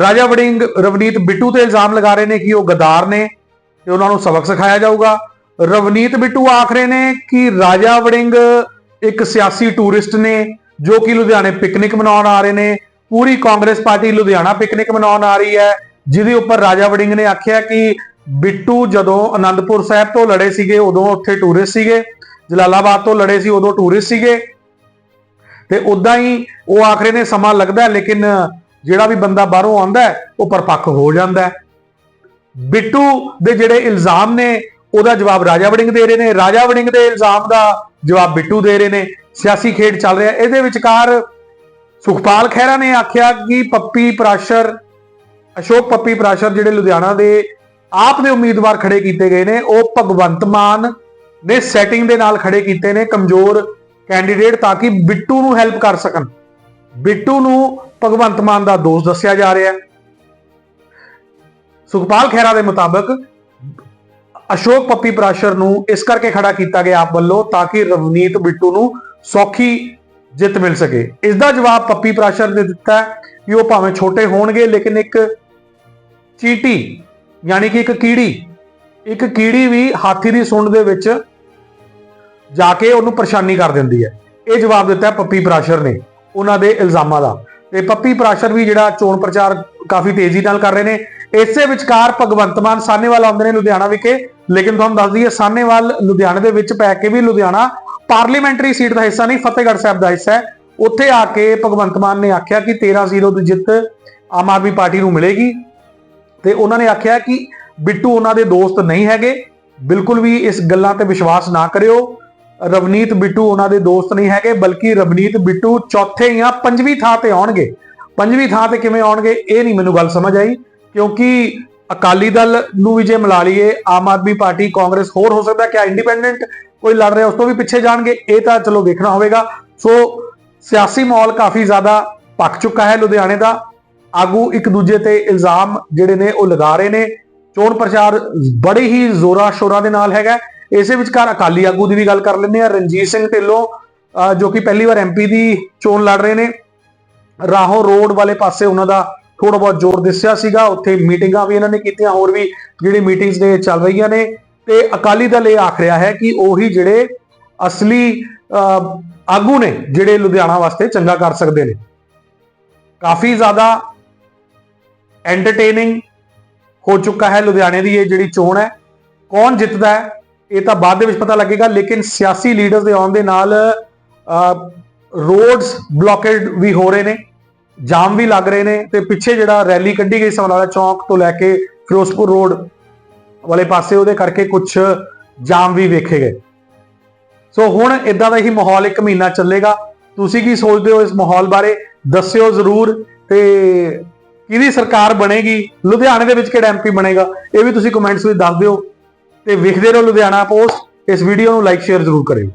ਰਾਜਾ ਵੜਿੰਗ ਰਵਨੀਤ ਬਿੱਟੂ ਤੇ ਇਲਜ਼ਾਮ ਲਗਾ ਰਹੇ ਨੇ ਕਿ ਉਹ ਗਦਾਰ ਨੇ ਤੇ ਉਹਨਾਂ ਨੂੰ ਸਬਕ ਸਿਖਾਇਆ ਜਾਊਗਾ। ਰਵਨੀਤ ਬਿੱਟੂ ਆਖ ਰਹੇ ਨੇ ਕਿ ਰਾਜਾ ਵੜਿੰਗ ਇੱਕ ਸਿਆਸੀ ਟੂਰਿਸਟ ਨੇ ਜੋ ਕਿ ਲੁਧਿਆਣੇ ਪਿਕਨਿਕ ਮਨਾਉਣ ਆ ਰਹੇ ਨੇ। ਪੂਰੀ ਕਾਂਗਰਸ ਪਾਰਟੀ ਲੁਧਿਆਣਾ ਪਿਕਨਿਕ ਮਨਾਉਣ ਆ ਰਹੀ ਹੈ, ਜਿਹਦੇ ਉੱਪਰ ਰਾਜਾ ਵੜਿੰਗ ਨੇ ਆਖਿਆ ਕਿ ਬਿੱਟੂ ਜਦੋਂ ਅਨੰਦਪੁਰ ਸਾਹਿਬ ਤੋਂ ਲੜੇ ਸੀਗੇ, ਉਦੋਂ ਉੱਥੇ ਟੂਰਿਸਟ ਸੀਗੇ। ਜਲਾਲਾਬਾਦ ਤੋਂ ਲੜੇ ਸੀ, ਉਦੋਂ ਟੂਰਿਸਟ ਸੀਗੇ। ਤੇ ਉਦਾਂ ਹੀ ਉਹ ਆਖਰੇ ਨੇ, ਸਮਾਂ ਲੱਗਦਾ ਲੇਕਿਨ ਜਿਹੜਾ ਵੀ ਬੰਦਾ ਬਾਹਰੋਂ ਆਉਂਦਾ ਉਹ ਪਰਪੱਕ ਹੋ ਜਾਂਦਾ ਬਿੱਟੂ ਦੇ ਜਿਹੜੇ ਇਲਜ਼ਾਮ ਨੇ, ਉਹਦਾ ਜਵਾਬ ਰਾਜਾ ਵੜਿੰਗ ਦੇ ਰਹੇ ਨੇ। ਰਾਜਾ ਵੜਿੰਗ ਦੇ ਇਲਜ਼ਾਮ ਦਾ ਜਵਾਬ ਬਿੱਟੂ ਦੇ ਰਹੇ ਨੇ। ਸਿਆਸੀ ਖੇਡ ਚੱਲ ਰਿਹਾ। ਇਹਦੇ ਵਿਚਕਾਰ ਸੁਖਪਾਲ ਖਹਿਰਾ ਨੇ ਆਖਿਆ ਕਿ ਪੱਪੀ ਪ੍ਰਾਸ਼ਰ, ਅਸ਼ੋਕ ਪੱਪੀ ਪ੍ਰਾਸ਼ਰ ਜਿਹੜੇ ਲੁਧਿਆਣਾ ਦੇ ਆਪ ਦੇ ਉਮੀਦਵਾਰ ਖੜੇ ਕੀਤੇ ਗਏ ਨੇ, ਉਹ ਭਗਵੰਤ ਮਾਨ ਨੇ ਸੈਟਿੰਗ ਦੇ ਨਾਲ ਖੜੇ ਕੀਤੇ ਨੇ, ਕਮਜ਼ੋਰ ਕੈਂਡੀਡੇਟ ਤਾਂ ਕਿ ਬਿੱਟੂ ਨੂੰ ਹੈਲਪ ਕਰ ਸਕਣ। ਬਿੱਟੂ ਨੂੰ ਭਗਵੰਤ ਮਾਨ ਦਾ ਦੋਸਤ ਦੱਸਿਆ ਜਾ ਰਿਹਾ ਹੈ। ਸੁਖਪਾਲ ਖਹਿਰਾ ਦੇ ਮੁਤਾਬਕ ਅਸ਼ੋਕ ਪੱਪੀ ਪ੍ਰਾਸ਼ਰ ਨੂੰ ਇਸ ਕਰਕੇ ਖੜਾ ਕੀਤਾ ਗਿਆ ਆਪ ਵੱਲੋਂ ਤਾਂ ਕਿ ਰਵਨੀਤ ਬਿੱਟੂ ਨੂੰ ਸੌਖੀ ਜਿੱਤ ਮਿਲ ਸਕੇ। ਇਸ ਦਾ ਜਵਾਬ ਪੱਪੀ ਪ੍ਰਾਸ਼ਰ ਨੇ ਦਿੱਤਾ ਕਿ ਉਹ ਭਾਵੇਂ ਛੋਟੇ ਹੋਣਗੇ, ਲੇਕਿਨ ਇੱਕ ਚੀਟੀ, ਯਾਨੀ ਕਿ ਇੱਕ ਕੀੜੀ ਇੱਕ ਕੀੜੀ ਵੀ ਹਾਥੀ ਦੀ ਸੁੰਡ ਦੇ ਵਿੱਚ ਜਾ ਕੇ ਉਹਨੂੰ ਪਰੇਸ਼ਾਨੀ ਕਰ ਦਿੰਦੀ ਹੈ। ਇਹ ਜਵਾਬ ਦਿੱਤਾ ਪੱਪੀ ਪ੍ਰਾਸ਼ਰ ਨੇ। ਉਹਨਾਂ ਦੇ ਇਲਜ਼ਾਮਾਂ ਦਾ। ਤੇ ਪੱਪੀ ਪ੍ਰਾਸ਼ਰ ਵੀ ਜਿਹੜਾ ਚੋਣ ਪ੍ਰਚਾਰ ਕਾਫੀ ਤੇਜ਼ੀ ਨਾਲ ਕਰ ਰਹੇ ਨੇ। ਇਸੇ ਵਿਚਕਾਰ ਭਗਵੰਤ ਮਾਨ ਸਾਨੇਵਾਲ ਆਉਂਦੇ ਨੇ ਲੁਧਿਆਣਾ ਵਿਖੇ। ਲੇਕਿਨ ਤੁਹਾਨੂੰ ਦੱਸ ਦਈਏ ਸਾਨੇਵਾਲ ਲੁਧਿਆਣੇ ਦੇ ਵਿੱਚ ਪੈ ਕੇ ਵੀ ਲੁਧਿਆਣਾ ਪਾਰਲੀਮੈਂਟਰੀ ਸੀਟ ਦਾ ਹਿੱਸਾ ਨਹੀਂ, ਫਤਿਹਗੜ੍ਹ ਸਾਹਿਬ ਦਾ ਹਿੱਸਾ ਹੈ। ਉੱਥੇ ਆ ਕੇ ਭਗਵੰਤ ਮਾਨ ਨੇ ਆਖਿਆ ਕਿ 13-0 ਦੀ ਜਿੱਤ ਆਮ ਆਦਮੀ ਪਾਰਟੀ ਨੂੰ ਮਿਲੇਗੀ। ਤੇ ਉਹਨਾਂ ਨੇ ਆਖਿਆ ਕਿ ਬਿੱਟੂ ਉਹਨਾਂ ਦੇ ਦੋਸਤ ਨਹੀਂ ਹੈਗੇ। ਬਿਲਕੁਲ ਵੀ ਇਸ ਗੱਲਾਂ ਤੇ ਵਿਸ਼ਵਾਸ ਨਾ ਕਰਿਓ। ਰਵਨੀਤ ਬਿੱਟੂ ਉਹਨਾਂ ਦੇ ਦੋਸਤ ਨਹੀਂ ਹੈਗੇ, ਬਲਕਿ ਰਵਨੀਤ ਬਿੱਟੂ ਚੌਥੇ ਜਾਂ ਪੰਜਵੀਂ ਥਾਂ ਤੇ ਆਉਣਗੇ। ਪੰਜਵੀਂ ਥਾਂ ਤੇ ਕਿਵੇਂ ਆਉਣਗੇ, ਇਹ ਨਹੀਂ ਮੈਨੂੰ ਗੱਲ ਸਮਝ ਆਈ, ਕਿਉਂਕਿ ਅਕਾਲੀ ਦਲ ਨੂੰ ਵੀ ਜੇ ਮਿਲਾ ਲਈਏ, ਆਮ ਆਦਮੀ ਪਾਰਟੀ, ਕਾਂਗਰਸ ਹੋਰ ਹੋ ਸਕਦਾ ਕਿ ਇੰਡੀਪੈਂਡੈਂਟ ਕੋਈ ਲੜ ਰਿਹਾ, ਉਸ ਤੋਂ ਵੀ ਪਿੱਛੇ ਜਾਣਗੇ, ਇਹ ਤਾਂ ਚਲੋ ਵੇਖਣਾ ਹੋਵੇਗਾ। ਸੋ ਸਿਆਸੀ ਮਾਹੌਲ ਕਾਫੀ ਜ਼ਿਆਦਾ ਪੱਕ ਚੁੱਕਾ ਹੈ ਲੁਧਿਆਣੇ ਦਾ। ਆਗੂ ਇੱਕ ਦੂਜੇ ਤੇ ਇਲਜ਼ਾਮ ਜਿਹੜੇ ਨੇ ਉਹ ਲਗਾ ਰਹੇ ਨੇ। ਚੋਣ ਪ੍ਰਚਾਰ ਬੜੇ ਹੀ ਜ਼ੋਰਾਂ ਸ਼ੋਰਾਂ ਦੇ ਨਾਲ ਹੈਗਾ। ਇਸੇ ਵਿਚਕਾਰ ਅਕਾਲੀ ਆਗੂ ਦੀ ਵੀ ਗੱਲ ਕਰ ਲੈਂਦੇ ਆ ਰਣਜੀਤ ਸਿੰਘ ਢਿੱਲੋਂ ਜੋ ਕਿ ਪਹਿਲੀ ਵਾਰ ਐਮਪੀ ਦੀ ਚੋਣ ਲੜ ਰਹੇ ਨੇ। ਰਾਹੋਂ ਰੋਡ ਵਾਲੇ ਪਾਸੇ ਉਹਨਾਂ ਦਾ ਥੋੜਾ ਬਹੁਤ ਜ਼ੋਰ ਦਿਸਿਆ ਸੀਗਾ। ਉੱਥੇ ਮੀਟਿੰਗਾਂ ਵੀ ਇਹਨਾਂ ਨੇ ਕੀਤੀਆਂ, ਹੋਰ ਵੀ ਜਿਹੜੀ ਮੀਟਿੰਗਸ ਨੇ ਚੱਲ ਰਹੀਆਂ ਨੇ। ਤੇ ਅਕਾਲੀ ਦਲ ਇਹ ਆਖ ਰਿਹਾ ਹੈ ਕਿ ਉਹੀ ਜਿਹੜੇ ਅਸਲੀ ਆਗੂ ਨੇ, ਜਿਹੜੇ ਲੁਧਿਆਣਾ ਵਾਸਤੇ ਚੰਗਾ ਕਰ ਸਕਦੇ ਨੇ। ਕਾਫੀ ਜ਼ਿਆਦਾ ਐਂਟਰਟੇਨਿੰਗ ਹੋ ਚੁੱਕਾ ਹੈ ਲੁਧਿਆਣੇ ਦੀ ਇਹ ਜਿਹੜੀ ਚੋਣ ਹੈ। ਕੌਣ ਜਿੱਤਦਾ ਹੈ? ਇਹ ਤਾਂ ਬਾਅਦ ਦੇ ਵਿੱਚ ਪਤਾ ਲੱਗੇਗਾ, ਲੇਕਿਨ ਸਿਆਸੀ ਲੀਡਰਸ ਦੇ ਆਉਣ ਦੇ ਨਾਲ ਰੋਡਸ ਬਲੌਕੇਡ ਵੀ ਹੋ ਰਹੇ ਨੇ, ਜਾਮ ਵੀ ਲੱਗ ਰਹੇ ਨੇ ਤੇ ਪਿੱਛੇ ਜਿਹੜਾ ਰੈਲੀ ਕੱਢੀ ਗਈ ਸਮਰਾਲਾ ਚੌਂਕ ਤੋਂ ਲੈ ਕੇ ਫਿਰੋਜ਼ਪੁਰ ਰੋਡ ਵਾਲੇ ਪਾਸੇ, ਉਹਦੇ ਕਰਕੇ ਕੁਝ ਜਾਮ ਵੀ ਵੇਖੇ ਗਏ। ਸੋ ਹੁਣ ਇਦਾਂ ਦਾ ਹੀ ਮਾਹੌਲ ਇੱਕ ਮਹੀਨਾ ਚੱਲੇਗਾ। ਤੁਸੀਂ ਕੀ ਸੋਚਦੇ ਹੋ ਇਸ ਮਾਹੌਲ ਬਾਰੇ? ਦੱਸਿਓ ਜ਼ਰੂਰ ਤੇ ਕਿਹਦੀ ਸਰਕਾਰ ਬਣੇਗੀ? ਲੁਧਿਆਣੇ ਦੇ ਵਿੱਚ ਕਿਹੜਾ ਐਮਪੀ ਬਣੇਗਾ? ਇਹ ਵੀ ਤੁਸੀਂ ਕਮੈਂਟਸ ਵਿੱਚ ਦੱਸ ਦਿਓ। ਤੇ ਵੇਖਦੇ ਰਹੋ ਲੁਧਿਆਣਾ ਪੋਸਟ। ਇਸ ਵੀਡੀਓ ਨੂੰ ਲਾਈਕ ਸ਼ੇਅਰ ਜ਼ਰੂਰ ਕਰਿਓ।